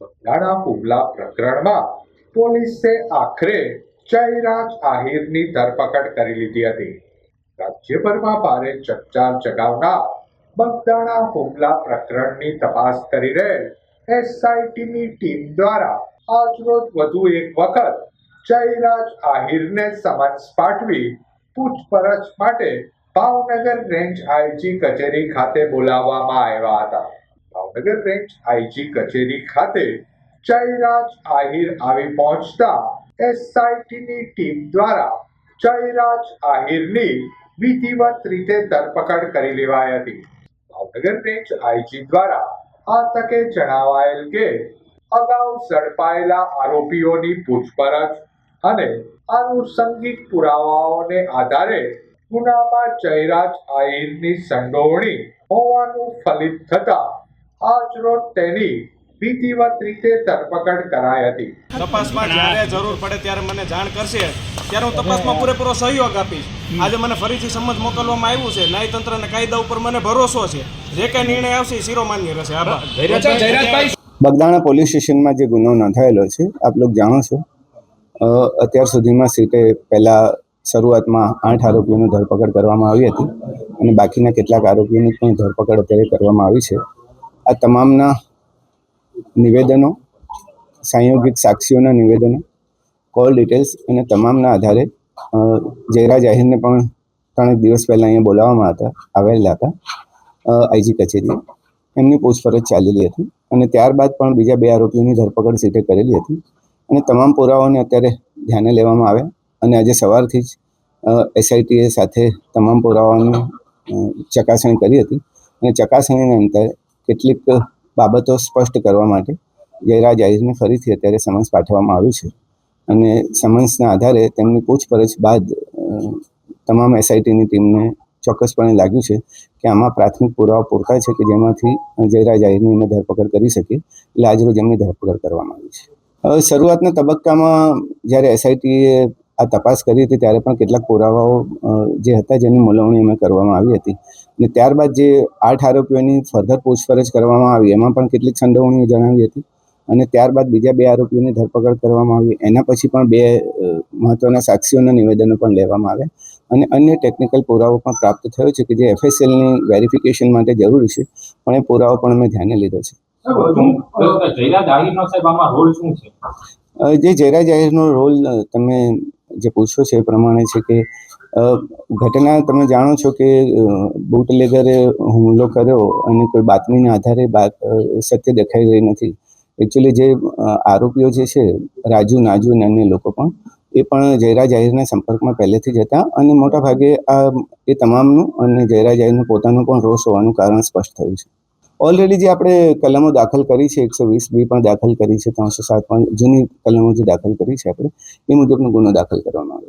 બંગાળા હુમલા પ્રકરણમાં પોલીસે આખરે જયરાજ આહિરની ધરપકડ કરી લીધી હતી. રાજ્યભરમાં ભારે ચકચાર જગાવનાર બગદાણા હુમલા પ્રકરણની તપાસ કરી રહેલ એસઆઈટીની ટીમ દ્વારા આજરોજ વધુ એક વખત જયરાજ આહિરને સમન્સ પાઠવી પૂછપરછ માટે ભાવનગર રેન્જ આઈજી કચેરી ખાતે બોલાવવામાં આવ્યા હતા. ભાવનગર રેન્જ આઈજી કચેરી ખાતે જયરાજ આહિર આવી પહોંચતા એસઆઈટીની ટીમ દ્વારા જયરાજ આહિરની વિધિવત રીતે ધરપકડ કરી લેવાઈ હતી. ભાવનગર રેન્જ આઈજી દ્વારા આ તકે જણાવાયેલ કે અગાઉ ઝડપાયેલા આરોપીઓની પૂછપરછ અને આનુષંગિક પુરાવાઓને આધારે ગુનામાં જયરાજ આહિરની સંડોવણી હોવાનું ફલિત થતા આજરોજ તેની વિધિવત રીતે ધરપકડ કરાઈ હતી. તપાસમાં જ્યારે જરૂર પડે ત્યારે મને જાણ કરશે. ત્યારે હું તપાસમાં પૂરેપૂરો સહયોગ આપીશ. આજે મને ફરીથી સમજ મોકલવામાં આવ્યું છે. ન્યાયતંત્ર અને કાયદા ઉપર મને ભરોસો છે. જે કઈ નિર્ણય આવશે એ શિરોમાન્ય રહેશે. આભાર. બગદાણા પોલીસ સ્ટેશનમાં જે ગુનો નોંધાયેલો છે આપ લોકો જાણો છો. અત્યાર સુધીમાં સીટે પહેલાં શરૂઆતમાં આઠ આરોપીઓની ધરપકડ કરવામાં આવી હતી અને બાકીના કેટલાક આરોપીઓની પણ ધરપકડ અત્યારે કરવામાં આવી છે. આ તમામના નિવેદનો, સંયોગિક સાક્ષીઓના નિવેદનો, કોલ ડિટેલ્સ અને તમામના આધારે જયરા જયરાજ આહિરને પણ ત્રણેક દિવસ પહેલાં અહીંયા બોલાવવામાં હતા, આવેલા હતા આઈજી કચેરીએ. એમની પૂછપરછ ચાલેલી હતી અને ત્યારબાદ પણ બીજા બે આરોપીઓની ધરપકડ સીટે કરેલી હતી અને તમામ પુરાવાઓને અત્યારે ધ્યાને લેવામાં આવ્યા અને આજે સવારથી જ એસઆઈટીએ સાથે તમામ પુરાવાઓની ચકાસણી કરી હતી અને ચકાસણીના અંતે કેટલીક બાબતો સ્પષ્ટ કરવા માટે જયરાજ આહિરને ફરીથી અત્યારે સમન્સ પાઠવવામાં આવ્યું છે. અને સમન્સના આધારે તેમની પૂછપરછ બાદ તમામ એસઆઈટીની ટીમને ચોક્કસપણે લાગ્યું છે કે આમાં પ્રાથમિક પુરાવા પૂરતા છે કે જેમાંથી જયરાજ આહિરની અમે ધરપકડ કરી શકીએ. એટલે આજરોજ એમની ધરપકડ કરવામાં આવી છે. શરૂઆતના તબક્કામાં જ્યારે એસઆઈટીએ આ તપાસ કરી હતી ત્યારે પણ કેટલાક પુરાવાઓ જે હતા જેની મોલવણી અમે કરવામાં આવી હતી અને ત્યારબાદ જે આઠ આરોપીઓની ફર્ધર પૂછપરછ કરવામાં આવી એમાં પણ કેટલીક સંડોવણીઓ જણાવી હતી. અને ત્યારબાદ બીજા બે આરોપીઓની ધરપકડ કરવામાં આવી. એના પછી પણ બે મહત્વના સાક્ષીઓના નિવેદનો પણ લેવામાં આવ્યા. અને અન્ય ટેકનિકલ પુરાવો પણ પ્રાપ્ત થયો છે કે જે એફએસએલની વેરિફિકેશન માટે જરૂરી છે પણ એ પુરાવો પણ અમે ધ્યાને લીધો છે. જે જયરા જાહેરનો રોલ તમે જે પૂછો છે એ પ્રમાણે છે કે ઘટના તમે જાણો છો કે બુટલેગરે હુમલો કર્યો અને કોઈ બાતમીના આધારે સત્ય દેખાઈ રહી નથી. એકચ્યુઅલી જે આરોપીઓ જે છે, રાજુ, નાજુ અને અન્ય લોકો પણ, એ પણ જયરા જાહેરના સંપર્કમાં પહેલેથી જ હતા અને મોટા ભાગે આ, એ તમામનું અને જયરા જાહેરનું પોતાનું પણ રોષ હોવાનું કારણ સ્પષ્ટ થયું છે. ઓલરેડી જે આપણે કલમો દાખલ કરી છે, એકસો વીસ બી પણ દાખલ કરી છે, ત્રણસો સાત પણ જૂની કલમો જે દાખલ કરી છે આપણે, એ મુજબનો ગુનો દાખલ કરવામાં આવ્યો